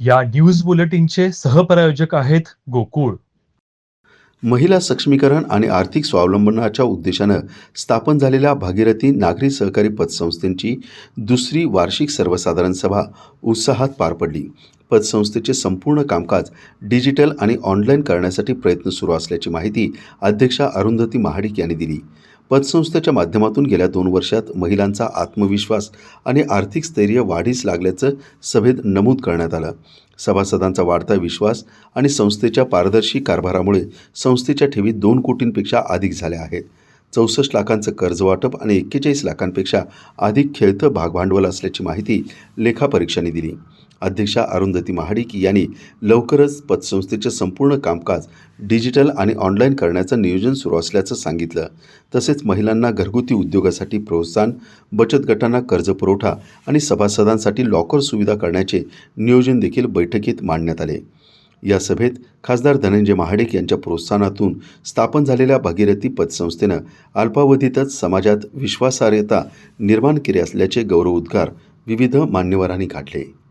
या न्यूज बुलेटिनचे सहप्रायोजक आहेत गोकुळ. महिला सक्षमीकरण आणि आर्थिक स्वावलंबनाच्या उद्देशानं स्थापन झालेल्या भागीरथी नागरी सहकारी पतसंस्थेची दुसरी वार्षिक सर्वसाधारण सभा उत्साहात पार पडली. पतसंस्थेचे संपूर्ण कामकाज डिजिटल आणि ऑनलाईन करण्यासाठी प्रयत्न सुरू असल्याची माहिती अध्यक्षा अरुंधती महाडिक यांनी दिली. पतसंस्थेच्या माध्यमातून गेल्या दोन वर्षात महिलांचा आत्मविश्वास आणि आर्थिक स्थैर्य वाढीस लागल्याचं सभेत नमूद करण्यात आलं. सभासदांचा वाढता विश्वास आणि संस्थेच्या पारदर्शी कारभारामुळे संस्थेच्या ठेवी दोन कोटींपेक्षा अधिक झाल्या आहेत. चौसष्ट लाखांचं कर्ज वाटप आणि एक्केचाळीस लाखांपेक्षा अधिक खेळतं भागभांडवल असल्याची माहिती लेखापरीक्षांनी दिली. अध्यक्षा अरुंधती महाडिक यांनी लवकरच पतसंस्थेचे संपूर्ण कामकाज डिजिटल आणि ऑनलाईन करण्याचं नियोजन सुरू असल्याचं सांगितलं. तसेच महिलांना घरगुती उद्योगासाठी प्रोत्साहन बचत गटांना कर्ज पुरवठा आणि सभासदांसाठी लॉकर सुविधा करण्याचे नियोजन देखील बैठकीत मांडण्यात आले. या सभेत खासदार धनंजय महाडिक यांच्या प्रोत्साहनातून स्थापन झालेल्या भागीरथी पतसंस्थेनं अल्पावधीतच समाजात विश्वासार्हता निर्माण केली असल्याचे गौरवोद्गार विविध मान्यवरांनी काढले.